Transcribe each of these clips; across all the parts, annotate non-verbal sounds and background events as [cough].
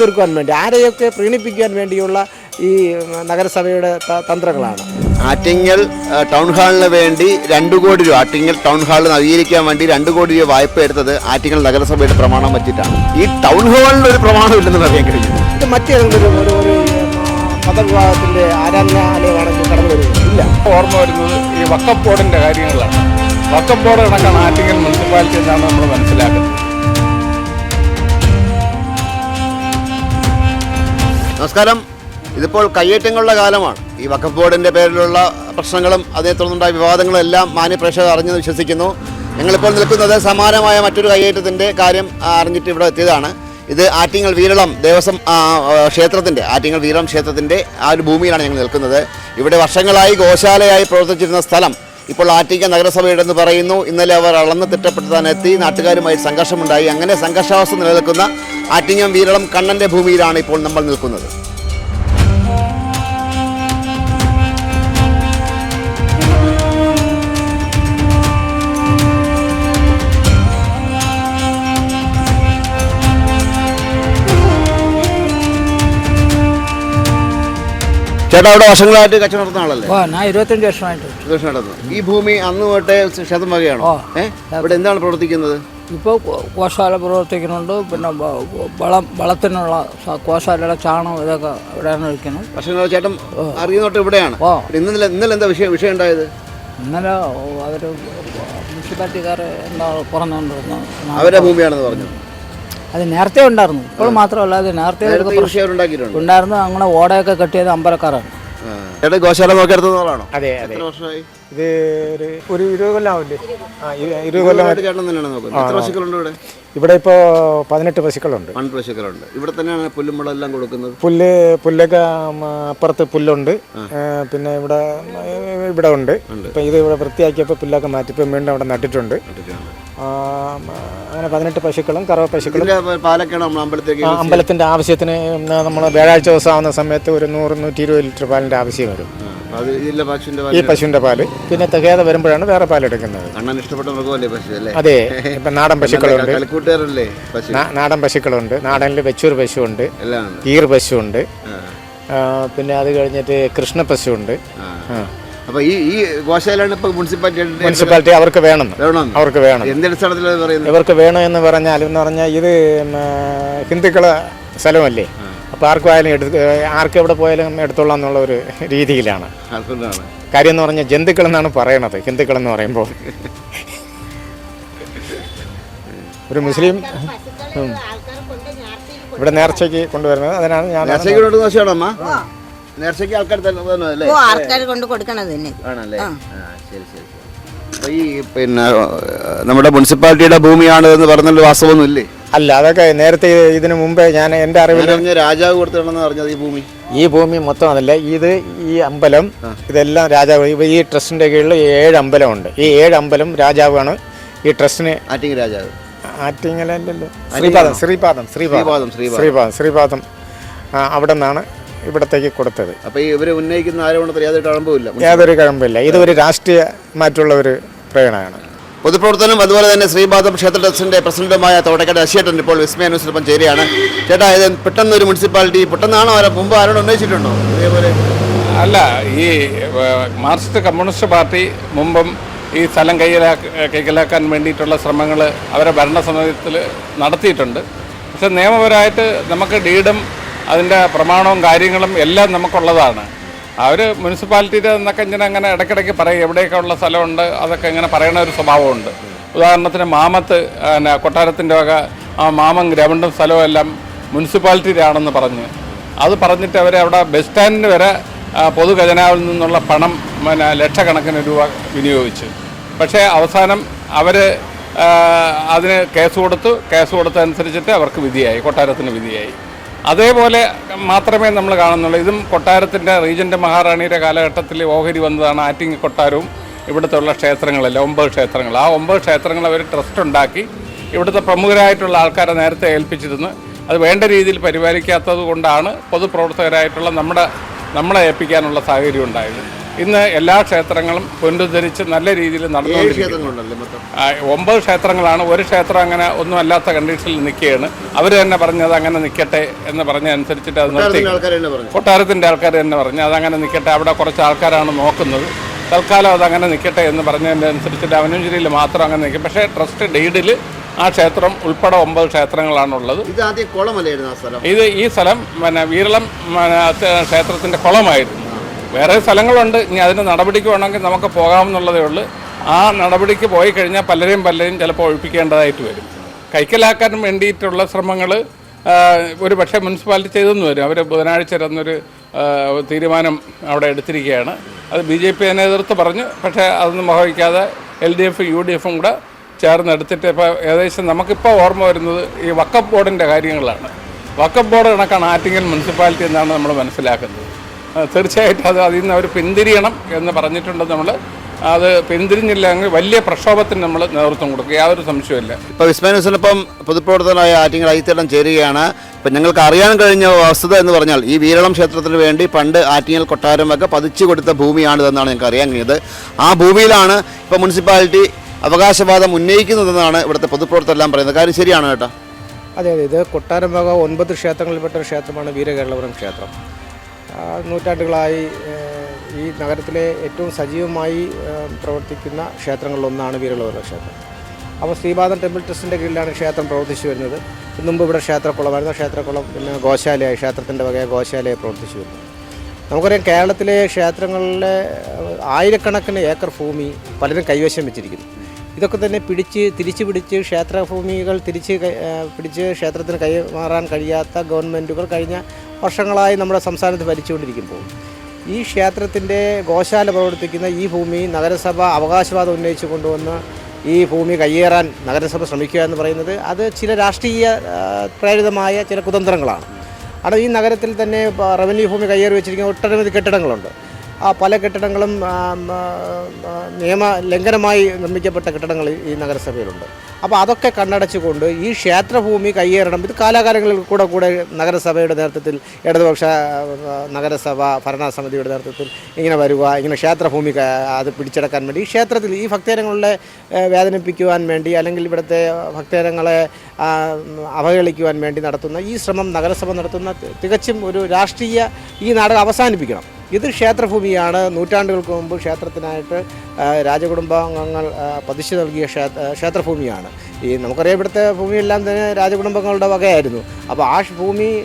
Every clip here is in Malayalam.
തീർക്കുവാൻ വേണ്ടി ആരെയൊക്കെ പ്രീണിപ്പിക്കാൻ വേണ്ടിയുള്ള ഈ നഗരസഭയുടെ തന്ത്രങ്ങളാണ്. ആറ്റിങ്ങൽ ടൗൺ ഹാളിന് വേണ്ടി രണ്ടു കോടി രൂപ ആറ്റിങ്ങൽ ടൗൺ ഹാൾ നവീകരിക്കാൻ വേണ്ടി രണ്ടു കോടി രൂപ വായ്പ എടുത്തത് ആറ്റിങ്ങൽ നഗരസഭയുടെ പ്രമാണം വെച്ചിട്ടാണ്. ഈ ടൗൺ ഹാളിന് ഒരു പ്രമാണം ഇല്ലെന്ന് അറിയാൻ കഴിഞ്ഞു ഇത് മറ്റേതെങ്കിലും ഒരു ഒരു മതവിഭാഗത്തിന്റെ ആരാധനാലയമാണെങ്കിൽ കടന്നു വരുന്നത് ഇല്ല. ഓർമ്മ വരുന്നത് ഈ വക്കപ്പ് ബോർഡിന്റെ കാര്യങ്ങളാണ്. വക്കപ്പ് ബോർഡ് കണക്കാണ് ആറ്റിങ്ങൽ മുനിസിപ്പാലിറ്റി എന്നാണ് നമ്മൾ മനസ്സിലാക്കുന്നത്. നമസ്കാരം. ഇതിപ്പോൾ കയ്യേറ്റങ്ങളുടെ കാലമാണ്. ഈ വഖഫ് ബോർഡിന്റെ പേരിലുള്ള പ്രശ്നങ്ങളും അതേ തുടർന്നുണ്ടായ വിവാദങ്ങളും എല്ലാം മാന്യപ്രേക്ഷകർ അറിഞ്ഞെന്ന് വിശ്വസിക്കുന്നു. ഞങ്ങളിപ്പോൾ നിൽക്കുന്നത് സമാനമായ മറ്റൊരു കയ്യേറ്റത്തിന്റെ കാര്യം അറിഞ്ഞിട്ട് ഇവിടെ എത്തിയതാണ്. ഇത് ആറ്റിങ്ങൽ വീരളം ദേവസ്വം ക്ഷേത്രത്തിന്റെ ആറ്റിങ്ങൽ വീരളം ക്ഷേത്രത്തിന്റെ ആ ഒരു ഭൂമിയിലാണ് ഞങ്ങൾ നിൽക്കുന്നത്. ഇവിടെ വർഷങ്ങളായി ഗോശാലയായി പ്രവർത്തിച്ചിരുന്ന സ്ഥലം ഇപ്പോൾ ആറ്റിങ്ങൽ നഗരസഭയുടെ എന്ന് പറയുന്നു. ഇന്നലെ അവർ അളന്ന് എത്തി. നാട്ടുകാരുമായി സംഘർഷമുണ്ടായി. അങ്ങനെ സംഘർഷാവസ്ഥ നിലനിൽക്കുന്ന ആറ്റിങ്ങം വീരളം കണ്ണന്റെ ഭൂമിയിലാണ് ഇപ്പോൾ നമ്മൾ നിൽക്കുന്നത്. ചേട്ടാ അവിടെ വർഷങ്ങളായിട്ട് കച്ചവടം നടത്തുന്ന ആളല്ലേ? ഞാൻ ഇരുപത്തഞ്ച് വർഷമായിട്ട്. നടത്തുന്നത് ഈ ഭൂമി അന്ന് തൊട്ടേ ക്ഷേത്രം വകയാണോ? ഏഹ് ഇവിടെ എന്താണ് പ്രവർത്തിക്കുന്നത്? ഇപ്പോൾ കോശാല പ്രവർത്തിക്കുന്നുണ്ട്. പിന്നെ വളം വളത്തിനുള്ള കോശാലയുടെ ചാണകം ചാണം ഇതൊക്കെ ഇവിടെയാണ് ഒഴിക്കുന്നത്. പക്ഷേ ചേട്ടൻ അറിയുന്നോട്ട് ഇവിടെയാണ്. ഓ. ഇന്നലെ ഇന്നലെ എന്താ വിഷയം വിഷയം ഉണ്ടായത്? ഇന്നലെ അവർ മുനിസിപ്പാലിറ്റിക്കാർ എന്താ പറഞ്ഞുകൊണ്ടിരുന്നു അവരുടെ ഭൂമിയാണെന്ന് പറഞ്ഞു. അത് നേരത്തെ ഉണ്ടായിരുന്നു. ഇപ്പോൾ മാത്രമല്ല അത് നേരത്തെ ഉണ്ടായിരുന്നു. അങ്ങനെ ഓടയൊക്കെ കെട്ടിയത് അമ്പലക്കാരാണ്. ചേട്ടാ ഗോശാല നോക്കിയെടുത്തോളാണോ അതെ അതെ. എത്ര വർഷമായി? ഇത് ഒരു ഒരു ഇരുപത് കൊല്ലം ആവില്ലേ? ആ ഇരു- ഇരുപത് കൊല്ലം കൊല്ലമായിട്ട് ചേട്ടൻ തന്നെയാണ് നോക്കുന്നത്? എത്ര പശുക്കളുണ്ട് ഇവിടെ? ഇവിടെ ഇപ്പോൾ പതിനെട്ട് പശുക്കളുണ്ട്. പന്ത്രണ്ട് പശുക്കളുണ്ട്. ഇവിടെ തന്നെയാണ് പുല്ലും വെള്ളം എല്ലാം കൊടുക്കുന്നത്? പുല്ല് പുല്ലൊക്കെ ഉം, അപ്പുറത്ത് പുല്ലുണ്ട്. ഏ, പിന്നെ ഇവിടെ ഇവിടെ ഉണ്ട്. ഇപ്പം ഇത് ഇവിടെ വൃത്തിയാക്കിയപ്പോൾ പുല്ലൊക്കെ മാറ്റി ഇപ്പം വീണ്ടും അവിടെ നട്ടിട്ടുണ്ട്. അങ്ങനെ പതിനെട്ട് പശുക്കളും കറവ പശുക്കളും. അമ്പലത്തേക്ക് ആ, ആവശ്യത്തിന് നമ്മൾ വ്യാഴാഴ്ച ദിവസം ആവുന്ന സമയത്ത് ഒരു നൂറ് നൂറ്റി ഇരുപത് ലിറ്റർ പാലിന്റെ ആവശ്യം വരും. ഈ പശുവിന്റെ പാൽ. പിന്നെ തികയാതെ വരുമ്പോഴാണ് വേറെ പാൽ എടുക്കുന്നത്. കണ്ണൻ ഇഷ്ടപ്പെട്ട മൃഗമല്ലേ പശു അല്ലേ? അതെ [laughs] ഇപ്പം നാടൻ പശുക്കളുണ്ട്. നാടൻ പശുക്കളുണ്ട്. നാടനിൽ വെച്ചൂർ പശുവുണ്ട്. ഉണ്ട്. ഈർ പശുവുണ്ട്. ആ, പിന്നെ അത് കഴിഞ്ഞിട്ട് കൃഷ്ണ പശുവുണ്ട്. ആ. ആ. അപ്പൊ ഈ ഈ ഗോശാലയാണ് ഇപ്പൊ മുനിസിപ്പാലിറ്റി മുനിസിപ്പാലിറ്റി അവർക്ക് വേണം. അവർക്ക് വേണം. എന്ത് അടിസ്ഥാനത്തിലാണ് പറയുന്നത്? ഇവർക്ക് വേണം എന്ന് പറഞ്ഞാൽ എന്ന് പറഞ്ഞാൽ ഇത് ഹിന്ദുക്കള സ്ഥലമല്ലേ? അപ്പോൾ ആർക്കും ആയാലും എടുത്ത് ആർക്കും എവിടെ പോയാലും എടുത്തോളാം എന്നുള്ള ഒരു രീതിയിലാണ്. കാര്യം എന്ന് പറഞ്ഞാൽ ജന്തുക്കൾ എന്നാണ് പറയണത് ഹിന്ദുക്കൾ എന്ന് പറയുമ്പോൾ. ഒരു മുസ്ലിം ഇവിടെ നേർച്ചയ്ക്ക് കൊണ്ടുവരുന്നത്. അതിനാണ് ഞാൻ നേർച്ചയ്ക്ക് ആൾക്കാർ തന്നെ അല്ലേ ഓ ആൾക്കാർ കൊണ്ട് കൊടുക്കണത് തന്നെ. ആണല്ലേ? ആ. ശരി ശരി ശരി. അപ്പൊ ഈ പിന്നെ നമ്മുടെ മുനിസിപ്പാലിറ്റിയുടെ ഭൂമിയാണ് എന്ന് പറഞ്ഞൊരു വാസ്തവമൊന്നും ഇല്ലേ അല്ല അതൊക്കെ നേരത്തെ ഇതിനു മുമ്പേ ഞാൻ എന്റെ അറിവിൽ അറിഞ്ഞ രാജാവ് കൊടുത്തിട്ടുണ്ടെന്ന് പറഞ്ഞത് ഈ ഭൂമി. ഈ ഭൂമി മൊത്തം അതല്ല ഇത് ഈ അമ്പലം ഇതെല്ലാം രാജാവ് ഇവ ഈ ട്രസ്റ്റിന്റെ കീഴിൽ ഏഴ് അമ്പലമുണ്ട്. ഈ ഏഴ് അമ്പലം രാജാവാണ് ഈ ട്രസ്റ്റിന് ആറ്റിങ് രാജാവ്. ആറ്റിങ്ങലല്ലോ ശ്രീപാദം ശ്രീപാദം ശ്രീപാദം, ശ്രീപാദം ശ്രീപാദം. ശ്രീപാദം ശ്രീപാദം. അവിടെ നിന്നാണ് ഇവിടത്തേക്ക് കൊടുത്തത്. അപ്പോൾ ഈ ഇവരെ ഉന്നയിക്കുന്ന ആരോപണത്തിൽ യാതൊരു കഴമ്പില്ല യാതൊരു കഴമ്പില്ല ഇതൊരു രാഷ്ട്രീയമായിട്ടുള്ള ഒരു പ്രേരണയാണ്. പൊതുപ്രവർത്തനം അതുപോലെ തന്നെ ശ്രീപാദം ക്ഷേത്ര ട്രസ്റ്റിന്റെ പ്രസിഡന്റുമായ തോട്ടക്കാട് അശിയേട്ടൻ ഇപ്പോൾ വിസ്മയ അനുസരിപ്പം ചേരുകയാണ്. ചേട്ടാ ഇത് പെട്ടെന്ന് ഒരു മുനിസിപ്പാലിറ്റി പെട്ടെന്നാണോ ആരോ മുമ്പ് ആരോട് ഉന്നയിച്ചിട്ടുണ്ടോ? ഇതേപോലെ അല്ല ഈ മാർക്സിസ്റ്റ് കമ്മ്യൂണിസ്റ്റ് പാർട്ടി മുമ്പും ഈ സ്ഥലം കൈയിലാക്ക കൈക്കലാക്കാൻ വേണ്ടിയിട്ടുള്ള ശ്രമങ്ങൾ അവരെ ഭരണസമിതിയിൽ നടത്തിയിട്ടുണ്ട്. പക്ഷെ നിയമപരമായിട്ട് നമുക്ക് ഡീഡും അതിന്റെ പ്രമാണവും കാര്യങ്ങളും എല്ലാം നമുക്കുള്ളതാണ്. അവർ മുനിസിപ്പാലിറ്റിയിൽ നിന്നൊക്കെ ഇങ്ങനെ അങ്ങനെ ഇടയ്ക്കിടയ്ക്ക് പറയും എവിടെയൊക്കെ ഉള്ള സ്ഥലമുണ്ട് അതൊക്കെ ഇങ്ങനെ പറയുന്ന ഒരു സ്വഭാവമുണ്ട്. ഉദാഹരണത്തിന് മാമത്ത് പിന്നെ കൊട്ടാരത്തിന്റെ വക ആ മാമം ഗ്രൗണ്ടും സ്ഥലവും എല്ലാം മുനിസിപ്പാലിറ്റിയിലാണെന്ന് പറഞ്ഞ്. അത് പറഞ്ഞിട്ട് അവരെ അവിടെ ബസ് സ്റ്റാൻഡിന് വരെ പൊതുഖജനാവിൽ നിന്നുള്ള പണം പിന്നെ ലക്ഷക്കണക്കിന് രൂപ വിനിയോഗിച്ചു. പക്ഷേ അവസാനം അവർ അതിന് കേസ് കൊടുത്തു. കേസ് കൊടുത്തതനുസരിച്ചിട്ട് അവർക്ക് വിധിയായി കൊട്ടാരത്തിന് വിധിയായി. അതേപോലെ മാത്രമേ നമ്മൾ കാണുന്നുള്ളൂ. ഇതും കൊട്ടാരത്തിന്റെ റീജന്റ് മഹാറാണിയുടെ കാലഘട്ടത്തിൽ ഓഹരി വന്നതാണ് ആറ്റിങ്ങി കൊട്ടാരവും ഇവിടുത്തെ ഉള്ള ക്ഷേത്രങ്ങളല്ലേ ഒമ്പത് ക്ഷേത്രങ്ങൾ. ആ ഒമ്പത് ക്ഷേത്രങ്ങൾ അവർ ട്രസ്റ്റ് ഉണ്ടാക്കി ഇവിടുത്തെ പ്രമുഖരായിട്ടുള്ള ആൾക്കാരെ നേരത്തെ ഏൽപ്പിച്ചിരുന്നു. അത് വേണ്ട രീതിയിൽ പരിപാലിക്കാത്തത് കൊണ്ടാണ് പൊതുപ്രവർത്തകരായിട്ടുള്ള നമ്മുടെ നമ്മളെ ഏൽപ്പിക്കാനുള്ള സാഹചര്യം ഉണ്ടായത്. ഇന്ന് എല്ലാ ക്ഷേത്രങ്ങളും പുനരുദ്ധരിച്ച് നല്ല രീതിയിൽ നടന്നുകൊണ്ടിരിക്കുന്നു. ഒമ്പത് ക്ഷേത്രങ്ങളാണ്. ഒരു ക്ഷേത്രം അങ്ങനെ ഒന്നും അല്ലാത്ത കണ്ടീഷനിൽ നിൽക്കുകയാണ്. അവർ തന്നെ പറഞ്ഞത് അങ്ങനെ നിൽക്കട്ടെ എന്ന് പറഞ്ഞ അനുസരിച്ചിട്ട് അത് നിർത്തി. കൊട്ടാരത്തിന്റെ ആൾക്കാർ തന്നെ പറഞ്ഞു. അതങ്ങനെ നിൽക്കട്ടെ. അവിടെ കുറച്ച് ആൾക്കാരാണ് നോക്കുന്നത്. തൽക്കാലം അതങ്ങനെ നിൽക്കട്ടെ എന്ന് പറഞ്ഞതിന്റെ അനുസരിച്ചിട്ട് അവനഞ്ചേരിയിൽ മാത്രം അങ്ങനെ നിൽക്കും. പക്ഷേ ട്രസ്റ്റ് ഡീഡിൽ ആ ക്ഷേത്രം ഉൾപ്പെടെ ഒമ്പത് ക്ഷേത്രങ്ങളാണുള്ളത്. ഇത് ആദ്യം കുളമല്ലായിരുന്നു ആ സ്ഥലം. ഇത് ഈ സ്ഥലം പിന്നെ വീരളം ക്ഷേത്രത്തിന്റെ കുളമായിരുന്നു. വേറെ സ്ഥലങ്ങളുണ്ട്. ഇനി അതിന് നടപടിക്ക് വേണമെങ്കിൽ നമുക്ക് പോകാമെന്നുള്ളതേ ഉള്ളൂ. ആ നടപടിക്ക് പോയി കഴിഞ്ഞാൽ പലരെയും പലരെയും ചിലപ്പോൾ ഒഴിപ്പിക്കേണ്ടതായിട്ട് വരും. കൈക്കലാക്കാൻ വേണ്ടിയിട്ടുള്ള ശ്രമങ്ങൾ ഒരു പക്ഷേ മുനിസിപ്പാലിറ്റി ചെയ്തെന്ന് വരും. അവർ ബുധനാഴ്ച ഇരുന്നൊരു തീരുമാനം അവിടെ എടുത്തിരിക്കുകയാണ്. അത് ബി ജെ പി എതിർത്ത് പറഞ്ഞു. പക്ഷേ അതൊന്നും വഹിക്കാതെ L D F U D എഫും കൂടെ ചേർന്ന് എടുത്തിട്ട് ഇപ്പോൾ ഏകദേശം നമുക്കിപ്പോൾ ഓർമ്മ വരുന്നത് ഈ വക്കപ്പ് ബോർഡിന്റെ കാര്യങ്ങളാണ്. വക്കപ്പ് ബോർഡ് കണക്കാണ് ആറ്റിങ്ങൽ മുനിസിപ്പാലിറ്റി എന്നാണ് നമ്മൾ മനസ്സിലാക്കുന്നത്. തീർച്ചയായിട്ടും അത് അതിൽ നിന്ന് അവർ പിന്തിരിയണം എന്ന് പറഞ്ഞിട്ടുണ്ട് നമ്മൾ അത് പിന്തിരിഞ്ഞില്ലെങ്കിൽ വലിയ പ്രക്ഷോഭത്തിന് നമ്മൾ നേതൃത്വം കൊടുക്കുക യാതൊരു സംശയമില്ല ഇപ്പോൾ വിസ്മയ ന്യൂസിനൊപ്പം പൊതുപ്രവർത്തകനായ ആറ്റിങ്ങൾ ഐത്തടം ചേരുകയാണ്. ഇപ്പം ഞങ്ങൾക്ക് അറിയാൻ കഴിഞ്ഞ വസ്തുത എന്ന് പറഞ്ഞാൽ ഈ വീരളം ക്ഷേത്രത്തിന് വേണ്ടി പണ്ട് ആറ്റിങ്ങൽ കൊട്ടാരം ഒക്കെ പതിച്ചു കൊടുത്ത ഭൂമിയാണിതെന്നാണ് ഞങ്ങൾക്ക് അറിയാൻ കഴിഞ്ഞത്. ആ ഭൂമിയിലാണ് ഇപ്പോൾ മുനിസിപ്പാലിറ്റി അവകാശവാദം ഉന്നയിക്കുന്നതെന്നാണ് ഇവിടുത്തെ പൊതുപ്രവർത്തകരെല്ലാം പറയുന്നത്. കാര്യം ശരിയാണ് കേട്ടോ അതെ അതെ. ഇത് കൊട്ടാരം ഭാഗം ഒൻപത് ക്ഷേത്രങ്ങളിൽപ്പെട്ട ഒരു ക്ഷേത്രമാണ് വീരകേരളപുരം ക്ഷേത്രം. നൂറ്റാണ്ടുകളായി ഈ നഗരത്തിലെ ഏറ്റവും സജീവമായി പ്രവർത്തിക്കുന്ന ക്ഷേത്രങ്ങളിലൊന്നാണ് വീരകേരളപുരം ക്ഷേത്രം. അപ്പോൾ ശ്രീപാദൻ ടെമ്പിൾ ട്രസ്റ്റിന്റെ കീഴിലാണ് ക്ഷേത്രം പ്രവർത്തിച്ചു വരുന്നത്. മുമ്പ് ഇവിടെ ക്ഷേത്രക്കുളമായിരുന്നു. ക്ഷേത്രക്കുളം പിന്നെ ഗോശാലയായി ക്ഷേത്രത്തിന്റെ വകയെ ഗോശാലയായി പ്രവർത്തിച്ചു വരുന്നത് നമുക്കറിയാം കേരളത്തിലെ ക്ഷേത്രങ്ങളിലെ ആയിരക്കണക്കിന് ഏക്കർ ഭൂമി പലരും കൈവശം വെച്ചിരിക്കുന്നു. ഇതൊക്കെ തന്നെ പിടിച്ച് തിരിച്ചു പിടിച്ച് ക്ഷേത്രഭൂമികൾ തിരിച്ച് പിടിച്ച് ക്ഷേത്രത്തിന് കൈമാറാൻ കഴിയാത്ത ഗവൺമെന്റുകൾ കഴിഞ്ഞ വർഷങ്ങളായി നമ്മുടെ സംസ്ഥാനത്ത് ഭരിച്ചുകൊണ്ടിരിക്കുമ്പോൾ ഈ ക്ഷേത്രത്തിന്റെ ഗോശാല പ്രവർത്തിക്കുന്ന ഈ ഭൂമി നഗരസഭ അവകാശവാദം ഉന്നയിച്ച് കൊണ്ടുവന്ന് ഈ ഭൂമി കയ്യേറാൻ നഗരസഭ ശ്രമിക്കുക എന്ന് പറയുന്നത് അത് ചില രാഷ്ട്രീയ പ്രേരിതമായ ചില കുതന്ത്രങ്ങളാണ്. അവിടെ ഈ നഗരത്തിൽ തന്നെ റവന്യൂ ഭൂമി കയ്യേറി വെച്ചിരിക്കുന്ന ഒട്ടനവധി കെട്ടിടങ്ങളുണ്ട്. പല കെട്ടിടങ്ങളും ആ, മ, ആ, നിയമ ലംഘനമായി നിർമ്മിക്കപ്പെട്ട കെട്ടിടങ്ങൾ ഈ നഗരസഭയിലുണ്ട്. അപ്പോൾ അതൊക്കെ കണ്ണടച്ചുകൊണ്ട് ഈ ക്ഷേത്രഭൂമി കയ്യേറണം. ഇത് കാലാകാലങ്ങളിൽ കൂടെ കൂടെ നഗരസഭയുടെ നേതൃത്വത്തിൽ ഇടതുപക്ഷ നഗരസഭ ഭരണസമിതിയുടെ നേതൃത്വത്തിൽ ഇങ്ങനെ വരിക ഇങ്ങനെ ക്ഷേത്രഭൂമി അത് പിടിച്ചെടുക്കാൻ വേണ്ടി ഈ ക്ഷേത്രത്തിൽ ഈ ഭക്തജനങ്ങളെ ഏ, വേദനിപ്പിക്കുവാൻ വേണ്ടി അല്ലെങ്കിൽ ഇവിടുത്തെ ഭക്തജനങ്ങളെ ആ, അവഹേളിക്കുവാൻ വേണ്ടി നടത്തുന്ന ഈ ശ്രമം നഗരസഭ നടത്തുന്ന തികച്ചും ഒരു രാഷ്ട്രീയ ഈ നാടകം അവസാനിപ്പിക്കണം. ഇത് ക്ഷേത്രഭൂമിയാണ്. നൂറ്റാണ്ടുകൾക്ക് മുമ്പ് ക്ഷേത്രത്തിനായിട്ട് രാജകുടുംബാംഗങ്ങൾ പതിച്ചു നൽകിയ ക്ഷേത്ര ക്ഷേത്രഭൂമിയാണ്. ഈ നമുക്കറിയാം ഇവിടുത്തെ ഭൂമിയെല്ലാം തന്നെ രാജകുടുംബങ്ങളുടെ വകയായിരുന്നു. അപ്പോൾ ആ ഭൂമി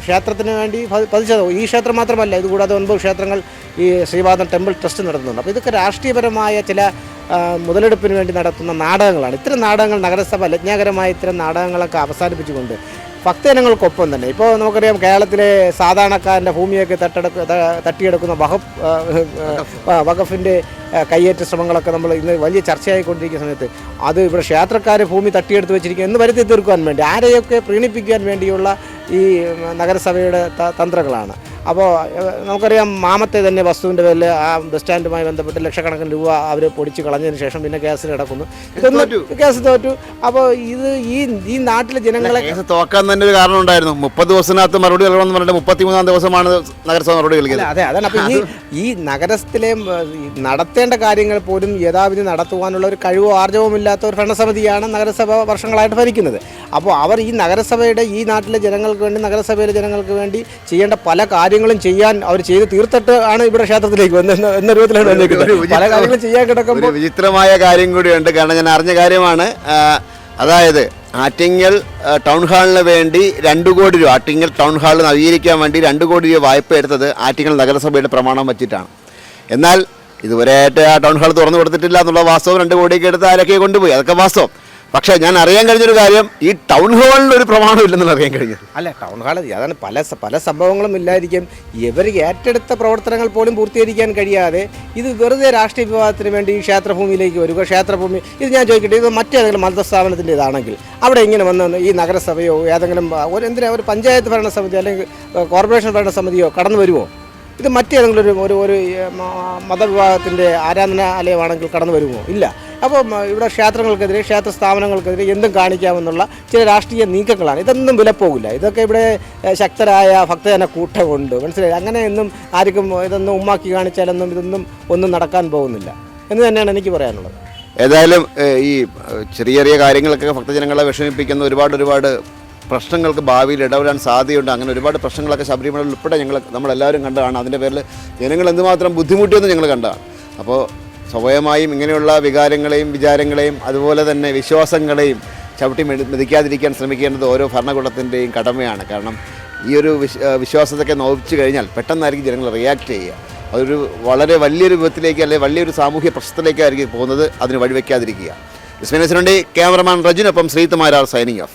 ക്ഷേത്രത്തിന് വേണ്ടി പതി- പതിച്ചത് ഈ ക്ഷേത്രം മാത്രമല്ല ഇതുകൂടാതെ ഒൻപത് ക്ഷേത്രങ്ങൾ ഈ ശ്രീപാദം ടെമ്പിൾ ട്രസ്റ്റ് നടത്തുന്നുണ്ട്. അപ്പോൾ ഇതൊക്കെ രാഷ്ട്രീയപരമായ ചില മുതലെടുപ്പിന് വേണ്ടി നടത്തുന്ന നാടകങ്ങളാണ്. ഇത്തരം നാടകങ്ങൾ നഗരസഭ ലജ്ഞാകരമായ ഇത്തരം നാടകങ്ങളൊക്കെ അവസാനിപ്പിച്ചുകൊണ്ട് ഭക്തജനങ്ങൾക്കൊപ്പം തന്നെ. ഇപ്പോൾ നമുക്കറിയാം കേരളത്തിലെ സാധാരണക്കാരന്റെ ഭൂമിയൊക്കെ തട്ടെടുക്ക തട്ടിയെടുക്കുന്ന വഹഫ് വഖഫിന്റെ കയ്യേറ്റ ശ്രമങ്ങളൊക്കെ നമ്മൾ ഇന്ന് വലിയ ചർച്ചയായിക്കൊണ്ടിരിക്കുന്ന സമയത്ത് അത് ഇവിടെ ക്ഷേത്രക്കാർ ഭൂമി തട്ടിയെടുത്ത് വെച്ചിരിക്കുക എന്ന് വരുത്തി തീർക്കുവാൻ വേണ്ടി ആരെയൊക്കെ പ്രീണിപ്പിക്കാൻ വേണ്ടിയുള്ള ഈ നഗരസഭയുടെ തന്ത്രങ്ങളാണ്. അപ്പോൾ നമുക്കറിയാം മാമത്തെ തന്നെ വസ്തുവിന്റെ പേരിൽ ആ ബസ് സ്റ്റാൻഡുമായി ബന്ധപ്പെട്ട് ലക്ഷക്കണക്കിന് രൂപ അവർ പൊടിച്ച് കളഞ്ഞതിന് ശേഷം പിന്നെ കേസിൽ കിടക്കുന്നു. ഇതൊന്നും കേസ് തോറ്റു. അപ്പോൾ ഇത് ഈ ഈ നാട്ടിലെ ജനങ്ങളെ കേസ് തോക്കാൻ തന്നെ ഒരു കാരണം ഉണ്ടായിരുന്നു. മുപ്പത് ദിവസത്തിനകത്ത് മറുപടി നൽകണമെന്ന് പറഞ്ഞിട്ട് മുപ്പത്തിമൂന്നാം ദിവസമാണ് നഗരസഭ മറുപടി കളിക്കുന്നത് അതെ അതാണ്. അപ്പോൾ ഈ ഈ നഗരത്തിലെ നടത്തേണ്ട കാര്യങ്ങൾ പോലും യഥാവിധി നടത്തുവാനുള്ള ഒരു കഴിവോ ആർജവവും ഇല്ലാത്ത ഒരു ഭരണസമിതിയാണ് നഗരസഭ വർഷങ്ങളായിട്ട് ഭരിക്കുന്നത്. അപ്പോൾ അവർ ഈ നഗരസഭയുടെ ഈ നാട്ടിലെ ജനങ്ങൾക്ക് വേണ്ടി നഗരസഭയിലെ ജനങ്ങൾക്ക് വേണ്ടി ചെയ്യേണ്ട പല കാര്യങ്ങളും ചെയ്യാൻ അവർ ചെയ്ത് തീർത്തിട്ട് ആണ് ഇവിടെ ക്ഷേത്രത്തിലേക്ക് എന്ന- രൂപത്തിലാണ് വന്നിരിക്കുന്നത്. പല കാര്യങ്ങളും ചെയ്യാൻ കിടക്കുമ്പോൾ വിചിത്രമായ കാര്യം കൂടിയുണ്ട്. കാരണം ഞാൻ അറിഞ്ഞ കാര്യമാണ് അതായത് ആറ്റിങ്ങൽ ടൗൺ ഹാളിന് വേണ്ടി രണ്ട് കോടി രൂപ ആറ്റിങ്ങൽ ടൗൺ ഹാൾ നവീകരിക്കാൻ വേണ്ടി രണ്ട് കോടി രൂപ വായ്പ എടുത്തത് ആറ്റിങ്ങൽ നഗരസഭയുടെ പ്രമാണം വച്ചിട്ടാണ്. എന്നാൽ ഇതുവരെയായിട്ട് ആ ടൗൺ ഹാൾ തുറന്നു കൊടുത്തിട്ടില്ല എന്നുള്ള വാസ്തവം രണ്ട് കോടിയൊക്കെ എടുത്ത് ആരൊക്കെ കൊണ്ടുപോയി. അതൊക്കെ വാസ്തവം. പക്ഷേ ഞാൻ അറിയാൻ കഴിഞ്ഞൊരു കാര്യം ഈ ടൗൺ ഹാളിൽ ഒരു പ്രമാണം ഇല്ലെന്നാണ് അറിയാൻ കഴിഞ്ഞു. അല്ല ടൗൺ ഹാൾ അതാണ് പല പല സംഭവങ്ങളും ഇല്ലായിരിക്കും. ഇവർ ഏറ്റെടുത്ത പ്രവർത്തനങ്ങൾ പോലും പൂർത്തീകരിക്കാൻ കഴിയാതെ ഇത് വെറുതെ രാഷ്ട്രീയ വിവാദത്തിന് വേണ്ടി ഈ ക്ഷേത്രഭൂമിയിലേക്ക് വരിക ക്ഷേത്രഭൂമി ഇത് ഞാൻ ചോദിക്കട്ടെ ഇത് മറ്റേതെങ്കിലും മതസ്ഥാപനത്തിന്റെ ഇതാണെങ്കിൽ അവിടെ ഇങ്ങനെ വന്ന് ഈ നഗരസഭയോ ഏതെങ്കിലും ഒരു എന്തിനാ ഒരു പഞ്ചായത്ത് ഭരണസമിതി അല്ലെങ്കിൽ കോർപ്പറേഷൻ ഭരണസമിതിയോ കടന്നു വരുമോ? ഇത് മറ്റേതെങ്കിലും ഒരു ഒരു മതവിഭാഗത്തിന്റെ ആരാധനാലയമാണെങ്കിൽ കടന്നു വരുമോ? ഇല്ല. അപ്പം ആ, ഇവിടെ ക്ഷേത്രങ്ങൾക്കെതിരെ ക്ഷേത്ര സ്ഥാപനങ്ങൾക്കെതിരെ എന്തും കാണിക്കാമെന്നുള്ള ചില രാഷ്ട്രീയ നീക്കങ്ങളാണ്. ഇതൊന്നും വിലപ്പോകില്ല. ഇതൊക്കെ ഇവിടെ ശക്തരായ ഭക്തജന കൂട്ടമുണ്ട്. മനസ്സിലായി? അങ്ങനെയൊന്നും ആർക്കും ഇതൊന്നും ഉമ്മാക്കി കാണിച്ചാലൊന്നും ഇതൊന്നും ഒന്നും നടക്കാൻ പോകുന്നില്ല. എന്ന് തന്നെയാണ് എനിക്ക് പറയാനുള്ളത്. ഏതായാലും ഈ ചെറിയ ചെറിയ കാര്യങ്ങളൊക്കെ ഭക്തജനങ്ങളെ വിഷമിപ്പിക്കുന്ന ഒരുപാട് ഒരുപാട് പ്രശ്നങ്ങൾക്ക് ഭാവിയിൽ ഇടപെടാൻ സാധ്യതയുണ്ട്. അങ്ങനെ ഒരുപാട് പ്രശ്നങ്ങളൊക്കെ ശബരിമല ഉൾപ്പെടെ ഞങ്ങൾ നമ്മളെല്ലാവരും കണ്ടതാണ്. അതിന്റെ പേരിൽ ജനങ്ങൾ എന്തുമാത്രം ബുദ്ധിമുട്ടിയെന്ന് ഞങ്ങൾ കണ്ടതാണ്. അപ്പോൾ സ്വാഭാവികമായും ഇങ്ങനെയുള്ള വികാരങ്ങളെയും വിചാരങ്ങളെയും അതുപോലെ തന്നെ വിശ്വാസങ്ങളെയും ചവിട്ടി മെതി- മെതിക്കാതിരിക്കാൻ ശ്രമിക്കേണ്ടത് ഓരോ ഭരണകൂടത്തിന്റെയും കടമയാണ്. കാരണം ഈ ഒരു വിശ്വാസത്തൊക്കെ നോവിച്ചു കഴിഞ്ഞാൽ പെട്ടെന്നായിരിക്കും ജനങ്ങൾ റിയാക്ട് ചെയ്യുക. അതൊരു വളരെ വലിയൊരു വിധത്തിലേക്ക് അല്ലെങ്കിൽ വലിയൊരു സാമൂഹ്യ പ്രശ്നത്തിലേക്കായിരിക്കും പോകുന്നത്. അതിന് വഴിവെക്കാതിരിക്കുക. ഇസ്മിനസിനുണ്ടി ക്യാമറമാൻ റജിനൊപ്പം ശ്രീകുമാരാർ സൈനിങ് ഓഫ്.